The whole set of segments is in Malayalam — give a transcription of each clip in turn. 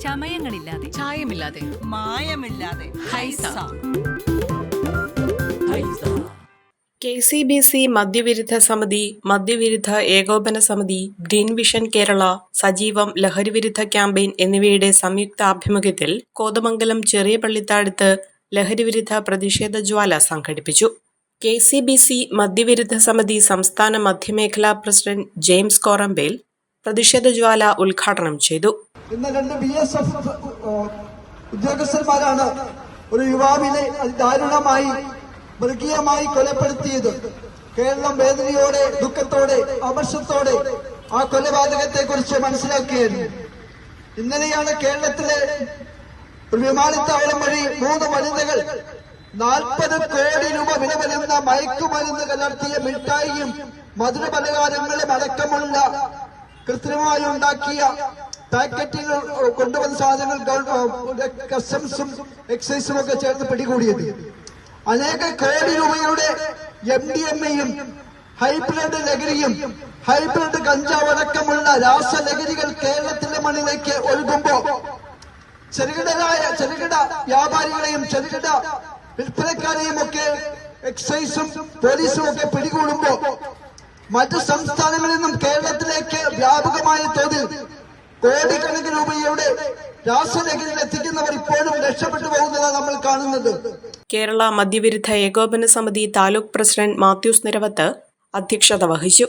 ചമയങ്ങളില്ലാതെ. ചായമില്ലാതെ. മായമില്ലാതെ. ഹൈസ. കെ സി ബി സി മദ്യവിരുദ്ധ സമിതി മദ്യവിരുദ്ധ ഏകോപന സമിതി ഗ്രീൻ വിഷൻ കേരള സജീവം ലഹരിവിരുദ്ധ ക്യാമ്പയിൻ എന്നിവയുടെ സംയുക്ത ആഭിമുഖ്യത്തിൽ കോതമംഗലം ചെറിയ പള്ളിത്താഴത്ത് ലഹരിവിരുദ്ധ പ്രതിഷേധ ജ്വാല സംഘടിപ്പിച്ചു. കെ സി ബി സി മദ്യവിരുദ്ധ സമിതി സംസ്ഥാന മധ്യമേഖലാ പ്രസിഡന്റ് ജെയിംസ് കോറമ്പേൽ പ്രതിഷേധ ജ്വാല ഉദ്ഘാടനം ചെയ്തു. ഇന്ന് രണ്ട് ബി എസ് എഫ് ഉദ്യോഗസ്ഥന്മാരാണ് ഒരു യുവാവിനെ ദാരുണമായി മൃഗീയമായി കൊലപ്പെടുത്തിയത്. കേരളം വേദനയോടെ ദുഃഖത്തോടെ അമർഷത്തോടെ ആ കൊലപാതകത്തെ കുറിച്ച് മനസ്സിലാക്കിയായിരുന്നു ഇന്നലെയാണ് കേരളത്തിലെ ഒരു വിമാനത്താവളം വഴി മൂന്ന് വനിതകൾ നാൽപ്പത് കോടി രൂപ വില വരുന്ന മയക്കുമരുന്ന് കലർത്തിയ മിഠായിയും മധുരപലഹാരങ്ങളും അടക്കമുള്ള കൃത്രിമമായി ഉണ്ടാക്കിയ പാക്കറ്റുകൾ കൊണ്ടുവന്ന സാധനങ്ങൾ കസ്റ്റംസും എക്സൈസും ഒക്കെ ചേർന്ന് പിടികൂടിയത്. അനേക കോടി രൂപയുടെ എം ഡി എം എയും ഹൈബ്രിഡ് ലഹരിയും ഹൈബ്രിഡ് കഞ്ചാവ് അടക്കമുള്ള രാസലഹരികൾ കേരളത്തിന്റെ മണ്ണിലേക്ക് ഒഴുകുമ്പോ ചെറുകിടരായ ചെറുകിട വ്യാപാരികളെയും ചെറുകിട വിൽപ്പനക്കാരെയും ഒക്കെ എക്സൈസും പോലീസും ഒക്കെ പിടികൂടുമ്പോ മറ്റു സംസ്ഥാനങ്ങളിൽ നിന്നും കേരളത്തിലേക്ക് വ്യാപകമായ തോതിൽ കോടിക്കണക്കിന് രൂപയുടെ എത്തിക്കുന്നവർ ഇപ്പോഴും രക്ഷപ്പെട്ടു പോകുന്നതാണ് നമ്മൾ കാണുന്നത്. കേരള മദ്യവിരുദ്ധ ഏകോപന സമിതി താലൂക്ക് പ്രസിഡന്റ് മാത്യൂസ് നിരവത്ത് അധ്യക്ഷത വഹിച്ചു.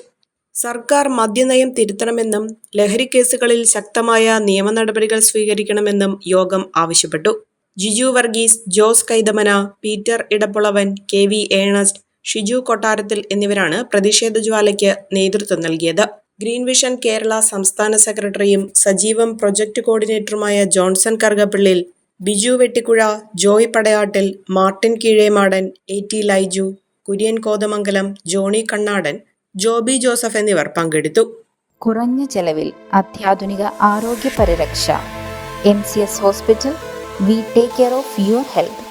സർക്കാർ മദ്യനയം തിരുത്തണമെന്നും ലഹരി കേസുകളിൽ ശക്തമായ നിയമ നടപടികൾ സ്വീകരിക്കണമെന്നും യോഗം ആവശ്യപ്പെട്ടു. ജിജു വർഗീസ് ജോസ് കൈതമന പീറ്റർ ഇടപ്പുളവൻ കെ വി ഏണസ്റ്റ് ഷിജു കൊട്ടാരത്തിൽ എന്നിവരാണ് പ്രതിഷേധ ജ്വാലയ്ക്ക് നേതൃത്വം നൽകിയത്. ഗ്രീൻ വിഷൻ കേരള സംസ്ഥാന സെക്രട്ടറിയും സജീവം പ്രൊജക്ട് കോർഡിനേറ്ററുമായ ജോൺസൺ കറുകപ്പിള്ളിൽ ബിജു വെട്ടിക്കുഴ ജോയ് പടയാട്ടിൽ മാർട്ടിൻ കീഴേമാടൻ എ ടി ലൈജു കുര്യൻ കോതമംഗലം ജോണി കണ്ണാടൻ ജോബി ജോസഫ് എന്നിവർ പങ്കെടുത്തു. കുറഞ്ഞ ചെലവിൽ അത്യാധുനിക ആരോഗ്യ പരിരക്ഷ M C S hospital we take care of your health.